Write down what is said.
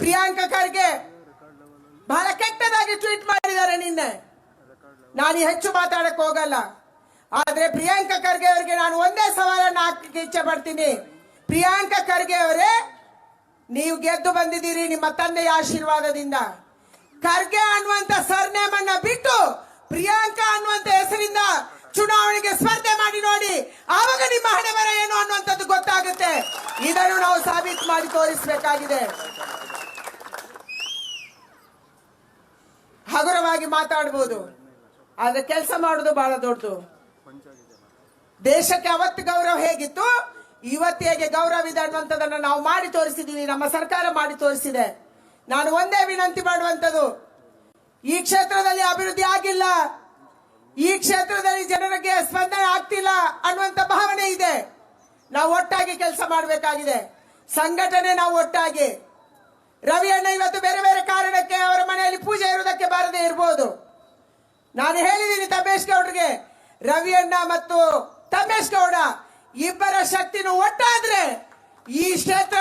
ಪ್ರಿಯಾಂಕ ಖರ್ಗೆ ಬಹಳ ಕೆಟ್ಟದಾಗಿ ಟ್ವೀಟ್ ಮಾಡಿದ್ದಾರೆ ನಿನ್ನೆ. ನಾನು ಹೆಚ್ಚು ಮಾತಾಡಕ್ ಹೋಗಲ್ಲ. ಆದ್ರೆ ಪ್ರಿಯಾಂಕಾ ಖರ್ಗೆ ಅವರಿಗೆ ನಾನು ಒಂದೇ ಸವಾಲನ್ನು ಹಾಕಕ್ಕೆ ಇಚ್ಛೆ ಪಡ್ತೀನಿ. ಪ್ರಿಯಾಂಕಾ ಖರ್ಗೆ ಅವರೇ, ನೀವು ಗೆದ್ದು ಬಂದಿದ್ದೀರಿ ನಿಮ್ಮ ತಂದೆಯ ಆಶೀರ್ವಾದದಿಂದ. ಖರ್ಗೆ ಅನ್ನುವಂತ ಸರ್ನೇಮ್ ಅನ್ನ ಬಿಟ್ಟು ಪ್ರಿಯಾಂಕಾ ಅನ್ನುವಂತ ಹೆಸರಿಂದ ಚುನಾವಣೆಗೆ ಸ್ಪರ್ಧೆ ಮಾಡಿ ನೋಡಿ, ಆವಾಗ ನಿಮ್ಮ ಹಣೆ ಬರ ಏನು ಅನ್ನುವಂಥದ್ದು ಗೊತ್ತಾಗುತ್ತೆ. ಇದನ್ನು ನಾವು ಸಾಬೀತು ಮಾಡಿ ತೋರಿಸಬೇಕಾಗಿದೆ. ಹಗುರವಾಗಿ ಮಾತಾಡ್ಬೋದು. ಆದ್ರೆ ಕೆಲಸ ಮಾಡುದು ಬಹಳ ದೊಡ್ಡದು. ದೇಶಕ್ಕೆ ಅವತ್ತು ಗೌರವ ಹೇಗಿತ್ತು? ಇವತ್ತು ಹೇಗೆ ಗೌರವ ಇದೆ ಅನ್ನುವಂಥದ್ದನ್ನ ನಾವು ಮಾಡಿ ತೋರಿಸಿದೀವಿ, ನಮ್ಮ ಸರ್ಕಾರ ಮಾಡಿ ತೋರಿಸಿದೆ. ನಾನು ಒಂದೇ ವಿನಂತಿ ಮಾಡುವಂಥದ್ದು, ಈ ಕ್ಷೇತ್ರದಲ್ಲಿ ಅಭಿವೃದ್ಧಿ ಆಗಿಲ್ಲ, ಈ ಕ್ಷೇತ್ರದಲ್ಲಿ ಜನರಿಗೆ ಸ್ಪಂದನೆ ಆಗ್ತಿಲ್ಲ ಅನ್ನುವಂತ ಭಾವನೆ ಇದೆ. ನಾವು ಒಟ್ಟಾಗಿ ಕೆಲಸ ಮಾಡಬೇಕಾಗಿದೆ. ಸಂಘಟನೆ ನಾವು ಒಟ್ಟಾಗಿ. ರವಿ ಸುಮ್ಮನೆ ಇರ್ಬೋದು. ನಾನು ಹೇಳಿದ್ದೀನಿ ತಮೇಶ್ ಗೌಡ್ರಿಗೆ ರವಿಯಣ್ಣ ಮತ್ತು ತಮೇಶ್ ಗೌಡ, ಇಬ್ಬರ ಶಕ್ತಿನೂ ಒಟ್ಟಾದ್ರೆ ಈ ಕ್ಷೇತ್ರ